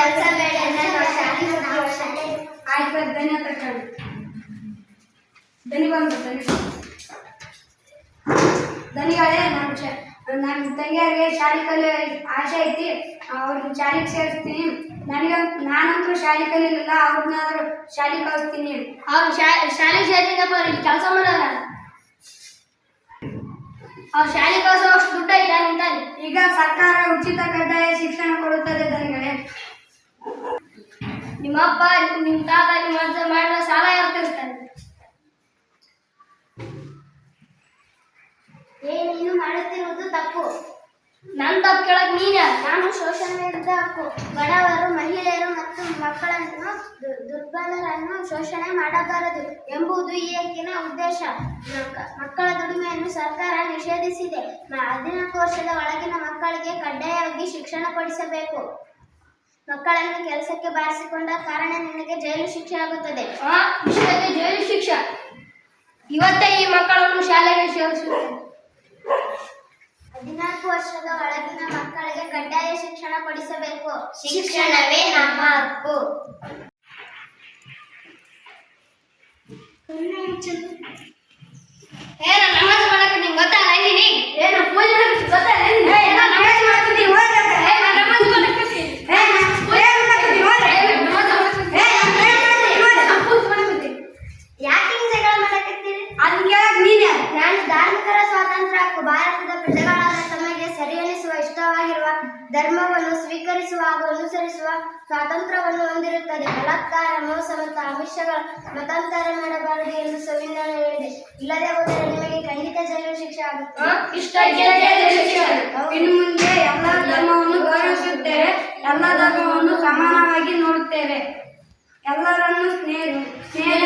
ಕೆಲಸ ಬೇಡ ಆಯ್ತು ಧನ್ಯವಾದ ಧನ್ಯವಾದ ದನಿ ಬಂದು ದನಿ ದನಿಗಳೇ ನಮ್ಮ ನನ್ನ ತಂಗಿಯರಿಗೆ ಶಾಲೆ ಕಲಿಯೋ ಆಸೆ ಐತಿ ಅವ್ರನ್ನ ಶಾಲೆಗೆ ಸೇರಿಸ್ತೀನಿ. ನನಗೆ ನಾನಂತೂ ಶಾಲೆ ಕಲಿಯಲಿಲ್ಲ ಅವ್ರನ್ನಾದ್ರೂ ಶಾಲೆ ಕಳಿಸ್ತೀನಿ ಅವ್ರು ಶಾಲೆ ಸೇರಿಸಿದಪ್ಪ ಅವ್ರಿಗೆ ಕೆಲಸ ಮಾಡೋರ ಅವ್ರು ಶಾಲೆ ಕಳ್ಸೋ ಅಷ್ಟು ದುಡ್ಡು ಇಲ್ಲ ಈಗ ಸರ್ಕಾರ ಉಚಿತ ಕಡ್ಡಾಯ ಶಿಕ್ಷಣ ಕೊಡುತ್ತದೆ ನಿಮ್ಮಪ್ಪ ನಿಮ್ಮ ತಾತ ನಿಮ್ಮ ಅಜ್ಜ ಮಾಡಿದ ಸಾಲ ಯಾರು ತೀರಿಸ್ತಾರೆ ಏ ನೀನು ಮಾಡುತ್ತಿರುವುದು ತಪ್ಪು. ನನ್ ತಪ್ಪು ಕೇಳಕ್ ನೀನ ನಾನು ಶೋಷಣೆ ವಿರುದ್ಧ ಹಕ್ಕು ಬಡವರು ಮಹಿಳೆಯರು ಮತ್ತು ಮಕ್ಕಳನ್ನು ದುರ್ಬಲರನ್ನು ಶೋಷಣೆ ಮಾಡಬಾರದು ಎಂಬುದು ಈ ಹಕ್ಕಿನ ಉದ್ದೇಶ. ಮಕ್ಕ- ಮಕ್ಕಳ ದುಡಿಮೆಯನ್ನು ಸರ್ಕಾರ ನಿಷೇಧಿಸಿದೆ. ಹದಿನಾಲ್ಕು ವರ್ಷದ ಒಳಗಿನ ಮಕ್ಕಳಿಗೆ ಕಡ್ಡಾಯವಾಗಿ ಶಿಕ್ಷಣ ಕೊಡಿಸಬೇಕು. ಮಕ್ಕಳನ್ನು ಕೆಲಸಕ್ಕೆ ಬಾರಿಸಿಕೊಂಡ ಕಾರಣ ನಿನಗೆ ಜೈಲು ಶಿಕ್ಷೆ ಆಗುತ್ತದೆ. ವಿಷಯಕ್ಕೆ ಜೈಲು ಶಿಕ್ಷೆ. ಇವತ್ತೇ ಈ ಮಕ್ಕಳನ್ನು ಶಾಲೆಗೆ ಸೇರಿಸುತ್ತೇನೆ ಹದಿನಾಲ್ಕು ವರ್ಷದ ಒಳಗಿನ ಮಕ್ಕಳಿಗೆ ಕಡ್ಡಾಯ ಶಿಕ್ಷಣ ಕೊಡಿಸಬೇಕು. ಶಿಕ್ಷಣವೇ ನಮ್ಮ ಹಕ್ಕು. ಧರ್ಮವನ್ನು ಸ್ವೀಕರಿಸುವ ಹಾಗೂ ಅನುಸರಿಸುವ ಸ್ವಾತಂತ್ರ್ಯವನ್ನು ಹೊಂದಿರುತ್ತದೆ. ಬಲಾತ್ಕಾರ ಮೋಸ ಮತ್ತು ಆಮಿಷಗಳ ಮತಾಂತರ ಮಾಡಬಾರದು ಎಂದು ಸಂವಿಧಾನ ಹೇಳಿದೆ ಇಲ್ಲದೆ ಹೋದರೆ ನಿಮಗೆ ಖಂಡಿತ ಜೈಲು ಶಿಕ್ಷೆ ಆಗುತ್ತೆ. ಇನ್ನು ಮುಂದೆ ಎಲ್ಲ ಧರ್ಮವನ್ನು ಗೌರವಿಸುತ್ತೇವೆ. ಎಲ್ಲ ಧರ್ಮವನ್ನು ಸಮಾನವಾಗಿ ನೋಡುತ್ತೇವೆ. ಎಲ್ಲರನ್ನು ಸ್ನೇಹ ಸ್ನೇಹ